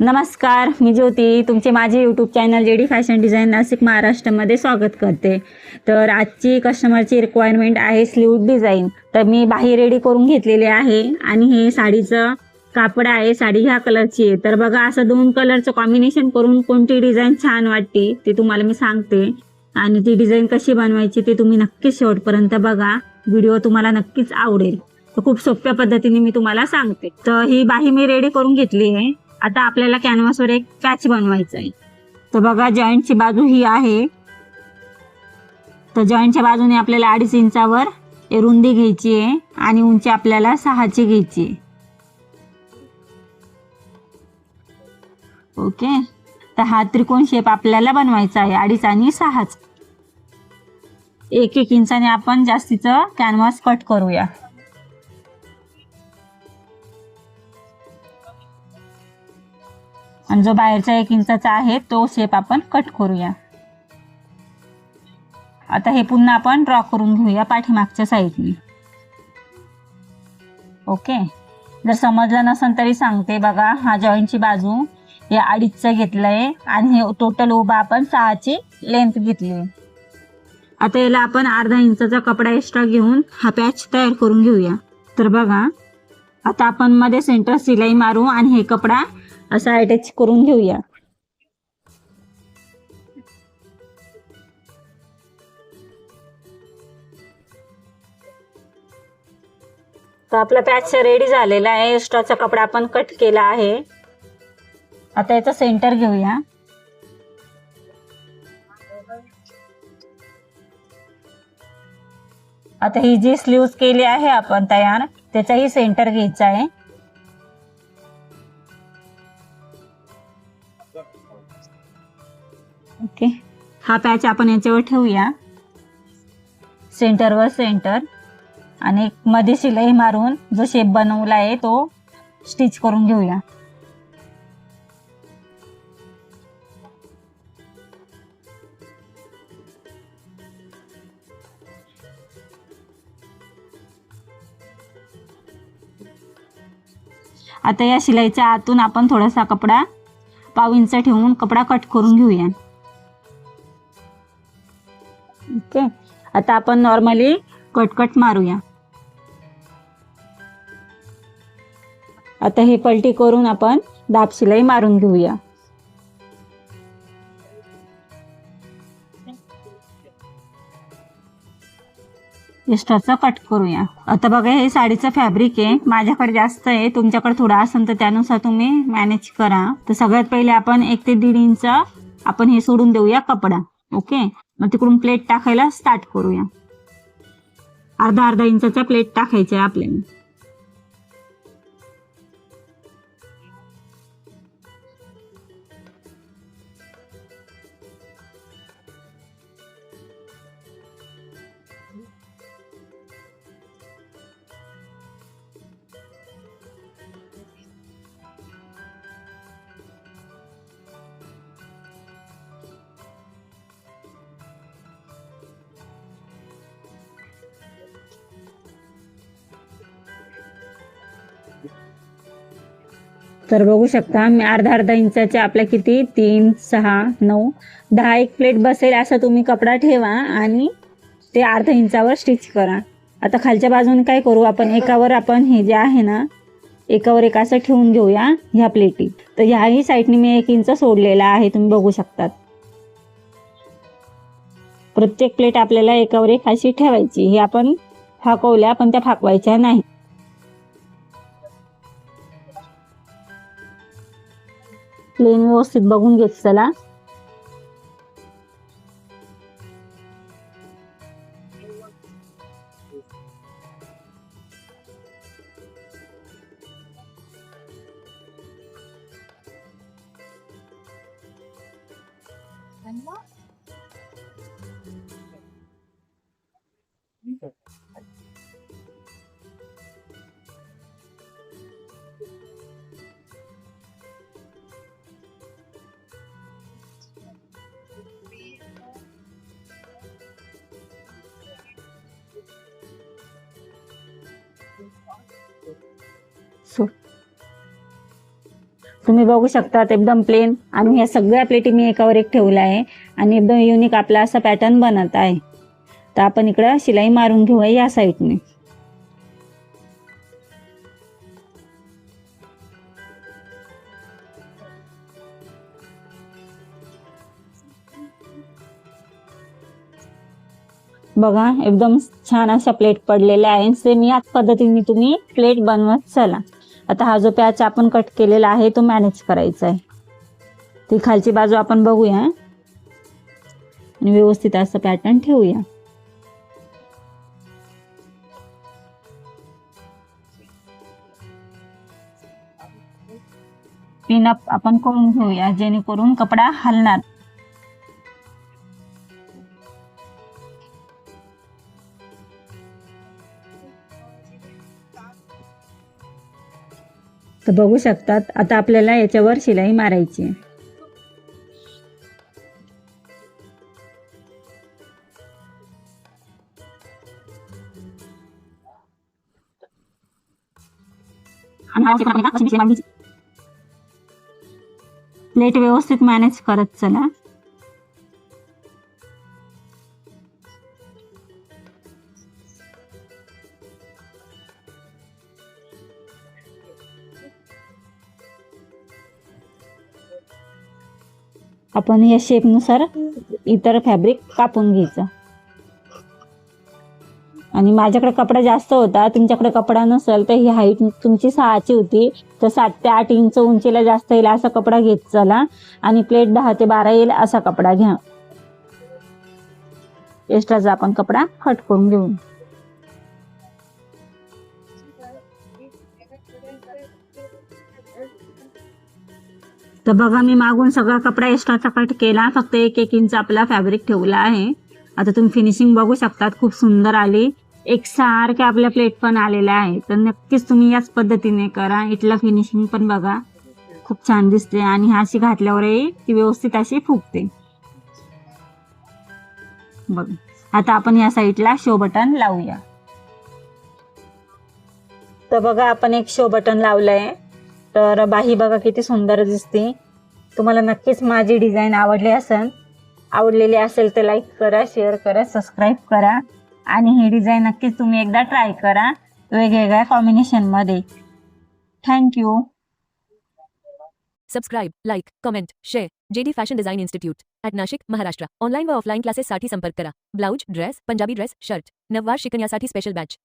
नमस्कार मी ज्योती. तुमचे माझे YouTube channel JD fashion design Nashik महाराष्ट्रामध्ये स्वागत करते. तर आजची कस्टमरची रिक्वायरमेंट आहे स्लीव डिझाईन तर मी बाही रेडी करून घेतलेली आहे आणि हे साडीचं कापड आहे साडी ह्या कलरची आहे. तर बघा असं दोन कलरचं कॉम्बिनेशन करून कोणती डिझाईन छान वाटते ते तुम्हाला मी सांगते. आणि ती डिझाईन कशी बनवायची ते तुम्ही नक्कीच शेवटपर्यंत बघा. व्हिडिओ तुम्हाला नक्कीच आवडेल. तर खूप सोप्या पद्धतीने मी तुम्हाला सांगते. तर ही बाही मी रेडी करून घेतली आहे. आता आपल्याला कॅनव्हासवर एक पॅच बनवायचा आहे तर बघा जॉईंटची बाजू ही आहे. तर जॉईंटच्या बाजूने आपल्याला अडीच इंचावर रुंदी घ्यायची आहे आणि उंची आपल्याला सहाची घ्यायची आहे. ओके तर हा त्रिकोण शेप आपल्याला बनवायचा आहे अडीच आणि सहाच. एक एक इंचाने आपण जास्तीचं कॅनव्हास कट करूया. आणि जो बाहेरचा एक इंचाचा आहे तो शेप आपण कट करूया. आता हे पुन्हा आपण ड्रॉ करून घेऊया पाठीमागच्या साईडनी ओके जर समजलं नसेल तरी सांगते बघा हा जॉईंटची बाजू हे अडीचचं घेतलंय आणि हे टोटल उभा आपण सहाची लेंथ घेतली आता याला आपण अर्धा इंचाचा कपडा एक्स्ट्रा घेऊन हा पॅच तयार करून घेऊया. तर बघा आता आपण मध्ये सेंटर सिलाई मारू आणि हे कपडा असं अटॅच करून घेऊया. तर आपला पॅच रेडी झालेला आहे. एक्स्ट्राचा कपडा आपण कट केला आहे. आता याचा सेंटर घेऊया. आता ही जी स्लीव्स केली आहे आपण तयार त्याचाही सेंटर घ्यायचा आहे. ओके. हा पॅच आपण याच्यावर ठेवूया. सेंटरवर सेंटर आणि मध्ये शिलाई मारून जो शेप बनवला आहे तो स्टिच करून घेऊया. आता या शिलाईच्या आतून आपण थोडासा कपडा पाव इंच ठेवून कपडा कट करून घेऊया. ओके. आता आपण नॉर्मली कट कट मारूया. आता ही पलटी करून आपण दाब शिलाई मारून घेऊया. एक्स्ट्राचा कट करूया. आता बघा हे साडीचं फॅब्रिक आहे. माझ्याकडे जास्त आहे. तुमच्याकडे थोडा असेल तर त्यानुसार तुम्ही मॅनेज करा. तर सगळ्यात पहिले आपण एक ते दीड इंच आपण हे सोडून देऊया कपडा. ओके? मग तिकडून प्लेट टाकायला स्टार्ट करूया. अर्धा अर्धा इंचाचा प्लेट टाकायचा आहे आपल्याला. तर बघू शकता मी अर्धा अर्धा इंचाच्या आपल्या किती? तीन सहा नऊ दहा एक प्लेट बसेल असा तुम्ही कपडा ठेवा आणि ते अर्धा इंचावर स्टिच करा. आता खालच्या बाजूने काय करू आपण? एकावर आपण हे जे आहे ना एकावर एक असं ठेवून घेऊया ह्या प्लेटी तर ह्याही साईडने मी एक इंच सोडलेला आहे तुम्ही बघू शकतात. प्रत्येक प्लेट आपल्याला एकावर एक अशी ठेवायची. ही आपण फाकवल्या पण त्या फाकवायच्या नाही प्लेन व्यवस्थित बघून घेत चला. सो तुम्ही बघू शकता एकदम प्लेन आणि ह्या सगळ्या प्लेटी मी एकावर एक ठेवल्या आहे. आणि एकदम युनिक आपला असा पॅटर्न बनत आहे. तर आपण इकडं शिलाई मारून घेऊया या साईडने बघा एकदम छान अशा प्लेट पडलेल्या आहे सेम याच पद्धतीने तुम्ही प्लेट बनवत चला. आता हा जो पॅच आपण कट केलेला आहे तो मॅनेज करायचा आहे. ती खालची बाजू आपण बघूया आणि व्यवस्थित असं पॅटर्न ठेवूया. पिनअप आपण करून घेऊया जेणेकरून कपडा हलणार. तर बघू शकतात. आता आपल्याला याच्यावर शिलाई मारायची प्लेट व्यवस्थित मॅनेज करत चला. आपण या शेपनुसार इतर फॅब्रिक कापून घ्यायचं. आणि माझ्याकडे कपडा जास्त होता तुमच्याकडे कपडा नसेल तर ही हाईट तुमची सहाची होती. तर सात ते आठ इंच उंचीला जास्त येईल असा कपडा घेत चला. आणि प्लेट दहा ते बारा येईल असा कपडा घ्या. एक्स्ट्राचा आपण कपडा कट करून घेऊ. तर बघा मी मागून सगळा कपडा एक्स्ट्राचा कट केला. फक्त एक एक इंच आपला फॅब्रिक ठेवला आहे. आता तुम्ही फिनिशिंग बघू शकतात खूप सुंदर आली. एक सारख्या आपल्या प्लेट पण आलेल्या आहे तर नक्कीच तुम्ही याच पद्धतीने करा. इथला फिनिशिंग पण बघा. खूप छान दिसते आणि हा अशी घातल्यावरही ती व्यवस्थित अशी फुगते. बघ आता आपण या साईडला शो बटन लावूया. तर बघा आपण एक शो बटन लावलंय. तर बाही बघा किती सुंदर दिसते. तुम्हाला नक्कीच माझी डिझाईन आवडली असेल आवडलेली असेल तर लाईक करा शेअर करा सबस्क्राईब करा. आणि ही डिझाईन नक्कीच तुम्ही एकदा ट्राय करा वेगवेगळ्या कॉम्बिनेशनमध्ये thank you subscribe like comment share JD fashion design institute at Nashik Maharashtra online व ऑफलाईन क्लासेससाठी संपर्क करा. Blouse dress Punjabi dress shirt नववार शिकण्यासाठी स्पेशल बॅच